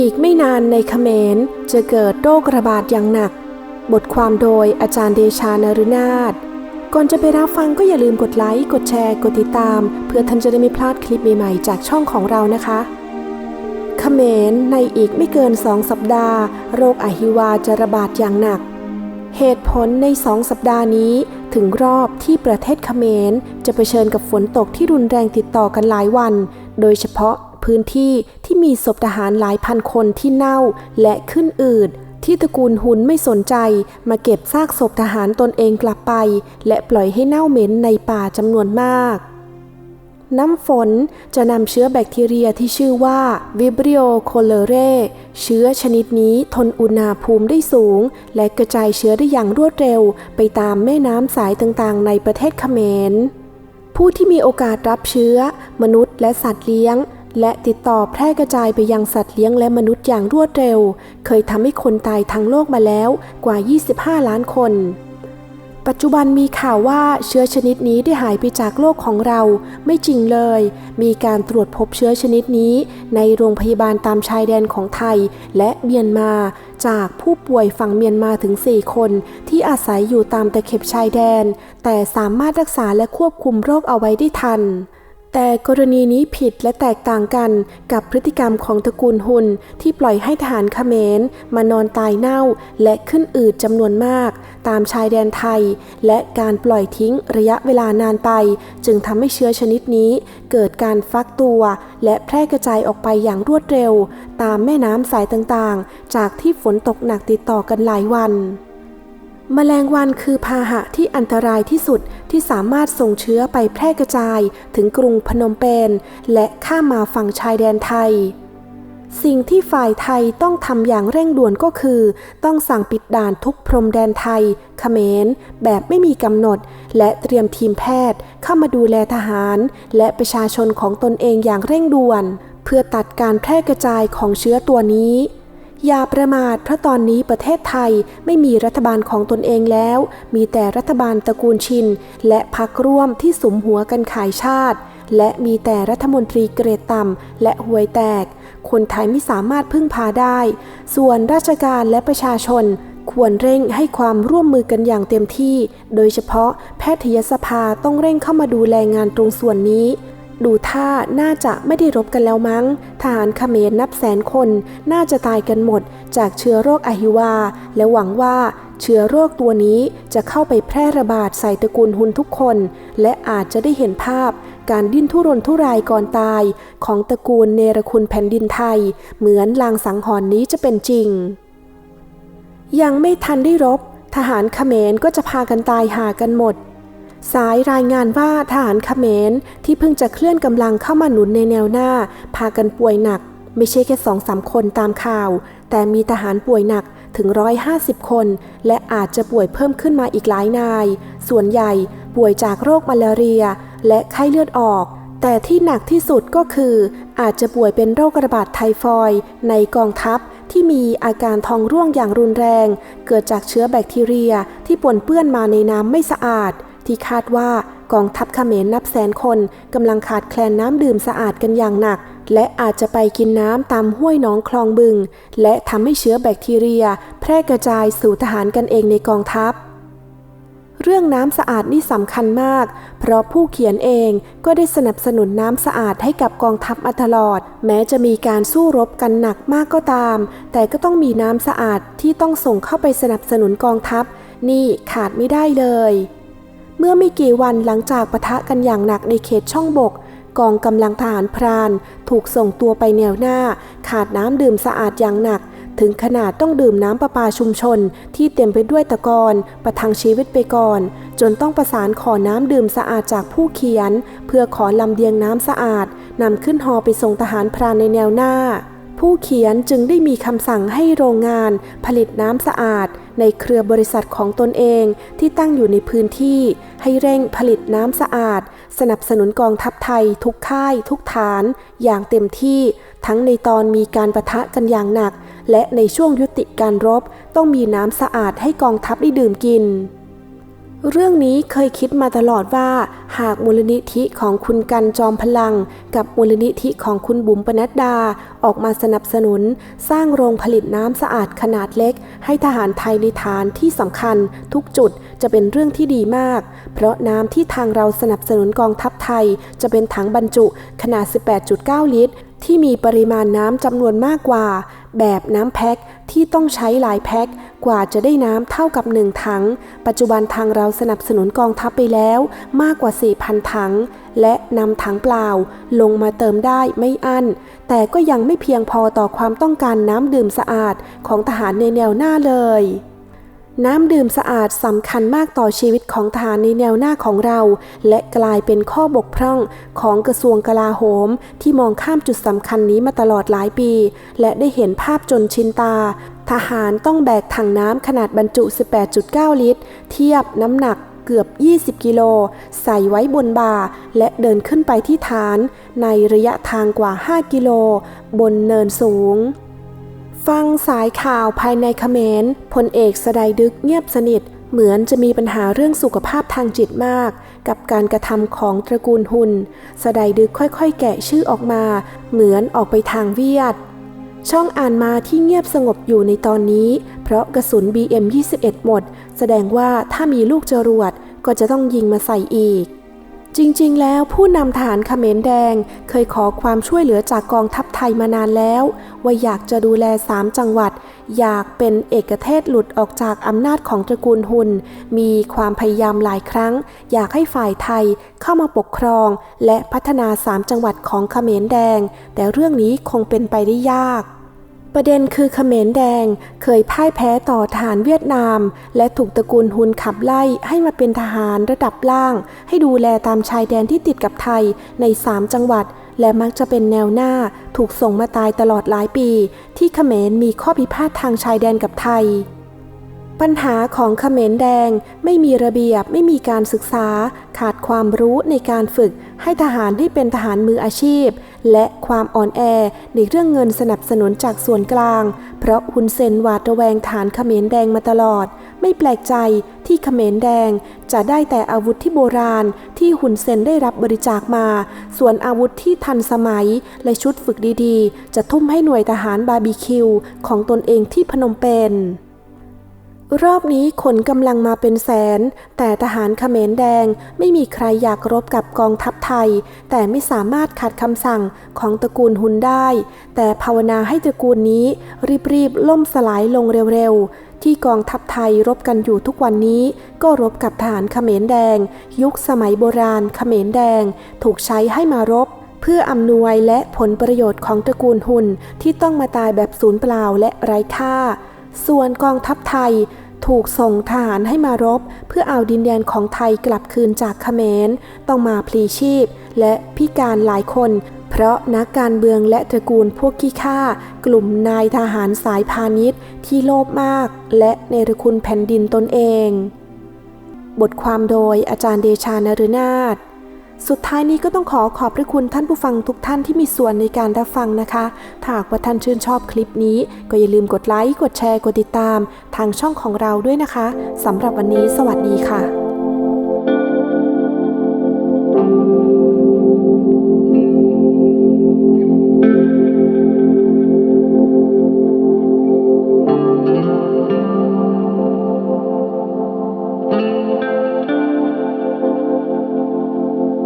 อีกไม่นานในเขมรจะเกิดโรคระบาดอย่างหนัก บทความโดยอาจารย์เดชานรุนาถก่อนจะไปรับฟังก็อย่าลืมกดไลค์ กดแชร์ กดติดตาม เพื่อท่านจะได้ไม่พลาดคลิปใหม่ๆ จากช่องของเรานะคะเขมรในอีกไม่เกินสองสัปดาห์ โรคอหิวาจะระบาดอย่างหนัก เหตุผลในสองสัปดาห์นี้ ถึงรอบที่ประเทศเขมรจะเผชิญกับฝนตกที่รุนแรงติดต่อกันหลายวัน โดยเฉพาะ พื้นที่ที่มีศพทหารหลายพันคนที่เน่าและขึ้นอืดที่ตระกูลหุนไม่สนใจมาเก็บซากศพทหารตนเองกลับไป และปล่อยให้เน่าเหม็นในป่าจำนวนมาก น้ำฝนจะนำเชื้อแบคทีเรียที่ชื่อว่า Vibrio cholerae เชื้อชนิดนี้ทนอุณหภูมิได้สูง และกระจายเชื้อได้อย่างรวดเร็ว ไปตามแม่น้ำสายต่างๆ ในประเทศเขมรผู้ที่มีโอกาสรับเชื้อ มนุษย์และสัตว์เลี้ยง และติดต่อแพร่กระจายไปยังสัตว์เลี้ยงและมนุษย์อย่างรวดเร็ว เคยทำให้คนตายทั้งโลกมาแล้วกว่า 25 ล้านคน ปัจจุบันมีข่าวว่าเชื้อชนิดนี้ได้หายไปจากโลกของเราไม่จริงเลย มีการตรวจพบเชื้อชนิดนี้ ในโรงพยาบาลตามชายแดนของไทยและเมียนมา จากผู้ป่วยฝั่งเมียนมาถึง 4 คน ที่อาศัยอยู่ตามตะเข็บชายแดน แต่สามารถรักษาและควบคุมโรคเอาไว้ได้ทัน แต่กรณีนี้ผิดและแตกต่างกันกับพฤติกรรมของตระกูลหุนที่ปล่อยให้ทหารเขมรมานอนตายเน่าและขึ้นอืดจำนวนมาก ตามชายแดนไทย และการปล่อยทิ้งระยะเวลานานไป จึงทำให้เชื้อชนิดนี้ เกิดการฟักตัว และแพร่กระจายออกไปอย่างรวดเร็ว ตามแม่น้ำสายต่างๆ จากที่ฝนตกหนักติดต่อกันหลายวัน แมลงวันคือพาหะที่อันตรายที่สุดที่สามารถส่งเชื้อไปแพร่กระจายถึงกรุงพนมเปญและข้ามมาฝั่งชายแดนไทย สิ่งที่ฝ่ายไทยต้องทำอย่างเร่งด่วนก็คือ ต้องสั่งปิดด่านทุกพรมแดนไทยเขมร แบบไม่มีกำหนด และเตรียมทีมแพทย์เข้ามาดูแลทหาร และประชาชนของตนเองอย่างเร่งด่วน เพื่อตัดการแพร่กระจายของเชื้อตัวนี้ อย่าประมาทเพราะตอนนี้ประเทศไทยไม่มีรัฐบาลของตนเองแล้ว มีแต่รัฐบาลตระกูลชิน และพักร่วมที่สมหัวกันขายชาติ และมีแต่รัฐมนตรีเกรดต่ำและหวยแตก คนไทยไม่สามารถพึ่งพาได้ ส่วนราชการและประชาชนควรเร่งให้ความร่วมมือกันอย่างเต็มที่ โดยเฉพาะแพทยสภาต้องเร่งเข้ามาดูแลงานตรงส่วนนี้ ดูท่าน่าจะไม่ได้รบกันแล้วมั้ง ทหารเขมรนับแสนคนน่าจะตายกันหมดจากเชื้อโรคอหิวา และหวังว่าเชื้อโรคตัวนี้จะเข้าไปแพร่ระบาดใส่ตระกูลหุนทุกคน และอาจจะได้เห็นภาพการดิ้นทุรนทุรายก่อนตาย ของตระกูลเนรคุณแผ่นดินไทย เหมือนลางสังหรณ์นี้จะเป็นจริง ยังไม่ทันได้รบ ทหารเขมรก็จะพากันตายหากันหมด สายรายงานว่าทหารเขมรที่เพิ่งจะเคลื่อนกำลังเข้ามาหนุนในแนวหน้า พากันป่วยหนัก ไม่ใช่แค่สองสามคนตามข่าว แต่มีทหารป่วยหนักถึง 150 คน และอาจจะป่วยเพิ่มขึ้นมาอีกหลายนาย ส่วนใหญ่ป่วยจากโรคมาลาเรีย และไข้เลือดออก แต่ที่หนักที่สุดก็คือ อาจจะป่วยเป็นโรคระบาดไทฟอยในกองทัพที่มีอาการท้องร่วงอย่างรุนแรง เกิดจากเชื้อแบคทีเรียที่ปนเปื้อนมาในน้ำไม่สะอาด ที่คาดว่ากองทัพเขมรนับแสนคนกำลังขาดแคลนน้ำดื่มสะอาดกันอย่างหนัก และอาจจะไปกินน้ำตามห้วยหนองคลองบึง และทำให้เชื้อแบคทีเรีย แพร่กระจายสู่ทหารกันเองในกองทัพเรื่องน้ำสะอาดนี่สำคัญมาก เพราะผู้เขียนเองก็ได้สนับสนุนน้ำสะอาดให้กับกองทัพมาตลอด แม้จะมีการสู้รบกันหนักมากก็ตาม แต่ก็ต้องมีน้ำสะอาดที่ต้องส่งเข้าไปสนับสนุนกองทัพ นี่ขาดไม่ได้เลย เมื่อไม่กี่วันหลังจากปะทะกันอย่างหนักในเขตช่องบก กองกำลังทหารพรานถูกส่งตัวไปแนวหน้า ขาดน้ำดื่มสะอาดอย่างหนัก ถึงขนาดต้องดื่มน้ำประปาชุมชน ที่เต็มไปด้วยตะกอนประทังชีวิตไปก่อน จนต้องประสานขอน้ำดื่มสะอาดจากผู้เขียน เพื่อขอลำเลียงน้ำสะอาดนำขึ้นฮอไปส่งทหารพรานในแนวหน้าผู้เขียนจึงได้มีคำสั่งให้โรงงานผลิตน้ำสะอาด ในเครือบริษัทของตนเองที่ตั้งอยู่ในพื้นที่ ให้เร่งผลิตน้ำสะอาด สนับสนุนกองทัพไทย ทุกค่าย ทุกฐาน อย่างเต็มที่ ทั้งในตอนมีการประทะกันอย่างหนัก และในช่วงยุติการรบ ต้องมีน้ำสะอาดให้กองทัพได้ดื่มกิน เรื่องนี้เคยคิดมาตลอดว่าหากมูลนิธิของคุณกันจอมพลัง กับมูลนิธิของคุณบุ๋มปนัดดา ออกมาสนับสนุน สร้างโรงผลิตน้ำสะอาดขนาดเล็ก ให้ทหารไทยในฐานที่สำคัญ ทุกจุดจะเป็นเรื่องที่ดีมาก เพราะน้ำที่ทางเราสนับสนุนกองทัพไทย จะเป็นถังบรรจุขนาด 18.9 ลิตรที่มีปริมาณน้ำจำนวนมากกว่า แบบน้ำแพ็คที่ต้องใช้หลายแพ็คกว่าจะได้น้ำเท่ากับหนึ่งถัง ปัจจุบันทางเราสนับสนุนกองทัพไปแล้วมากกว่า 4,000 ถัง และนำถังเปล่า ลงมาเติมได้ไม่อั้น แต่ก็ยังไม่เพียงพอต่อความต้องการน้ำดื่มสะอาดของทหารในแนวหน้าเลย น้ำดื่มสะอาดสำคัญมากต่อชีวิตของทหารในแนวหน้าของเรา และกลายเป็นข้อบกพร่องของกระทรวงกลาโหม ที่มองข้ามจุดสำคัญนี้มาตลอดหลายปี และได้เห็นภาพจนชินตา ทหารต้องแบกถังน้ำขนาดบรรจุ 18.9 ลิตร เทียบน้ำหนักเกือบ 20 กิโล ใส่ไว้บนบ่า และเดินขึ้นไปที่ฐาน ในระยะทางกว่า 5 กิโล บนเนินสูง ฟังสายข่าวภายในเขมรพลเอกสดายดึกเงียบสนิท เหมือนจะมีปัญหาเรื่องสุขภาพทางจิตมาก กับการกระทำของตระกูลหุนสดายดึกค่อยๆ แกะชื่อออกมา เหมือนออกไปทางเวียด ช่องอ่านมาที่เงียบสงบอยู่ในตอนนี้ เพราะกระสุน BM21 หมด แสดงว่าถ้ามีลูกจรวดก็จะต้องยิงมาใส่อีก จริงๆ แล้วผู้นำฐานเขมรแดงเคยขอความช่วยเหลือจากกองทัพไทยมานานแล้ว ว่าอยากจะดูแลสามจังหวัด อยากเป็นเอกเทศหลุดออกจากอำนาจของตระกูลหุน มีความพยายามหลายครั้ง อยากให้ฝ่ายไทยเข้ามาปกครอง และพัฒนาสามจังหวัดของเขมรแดง แต่เรื่องนี้คงเป็นไปได้ยาก ประเด็นคือเขมรแดงเคยพ่ายแพ้ต่อทหารเวียดนาม และถูกตระกูลฮุนขับไล่ให้มาเป็นทหารระดับล่าง ให้ดูแลตามชายแดนที่ติดกับไทยใน 3 จังหวัด และมักจะเป็นแนวหน้าถูกส่งมาตายตลอดหลายปี ที่เขมรมีข้อพิพาททางชายแดนกับไทย ปัญหาของเขมรแดงไม่มีระเบียบไม่มีการศึกษา ขาดความรู้ในการฝึก ให้ทหารที่เป็นทหารมืออาชีพ และความอ่อนแอในเรื่องเงินสนับสนุนจากส่วนกลาง เพราะฮุนเซนหวาดระแวงฐานเขมรแดงมาตลอด ไม่แปลกใจที่เขมรแดงจะได้แต่อาวุธที่โบราณที่ฮุนเซนได้รับบริจาคมา ส่วนอาวุธที่ทันสมัยและชุดฝึกดีๆ จะทุ่มให้หน่วยทหารบาร์บีคิวของตนเองที่พนมเปญ รอบนี้ขนกำลังมาเป็นแสน แต่ทหารเขมรแดงไม่มีใครอยากรบกับกองทัพไทย แต่ไม่สามารถขัดคำสั่งของตระกูลฮุนได้ แต่ภาวนาให้ตระกูลนี้ รีบๆ ล่มสลายลงเร็วๆ ที่กองทัพไทยรบกันอยู่ทุกวันนี้ ก็รบกับทหารเขมรแดง ยุคสมัยโบราณเขมรแดง ถูกใช้ให้มารบเพื่ออำนวยและผลประโยชน์ของตระกูลหุนที่ต้องมาตายแบบสูญเปล่าและไร้ค่า ส่วนกองทัพไทยถูกส่งทหารให้มารบ เพื่อเอาดินแดนของไทยกลับคืนจากเขมร ต้องมาพลีชีพ และพิการหลายคน เพราะนักการเมืองและตระกูลพวกขี้ข้า กลุ่มนายทหารสายพาณิชย์ที่โลภมาก และเนรคุณแผ่นดินตนเอง บทความโดยอาจารย์เดชานฤนาถ สุดท้ายนี้ก็ต้องขอขอบพระคุณท่านผู้ฟังทุกท่านที่มีส่วนในการรับฟังนะคะถ้าหากว่าท่านชื่นชอบคลิปนี้ ก็อย่าลืมกดไลค์ กดแชร์ กดติดตาม ทางช่องของเราด้วยนะคะสำหรับวันนี้สวัสดีค่ะ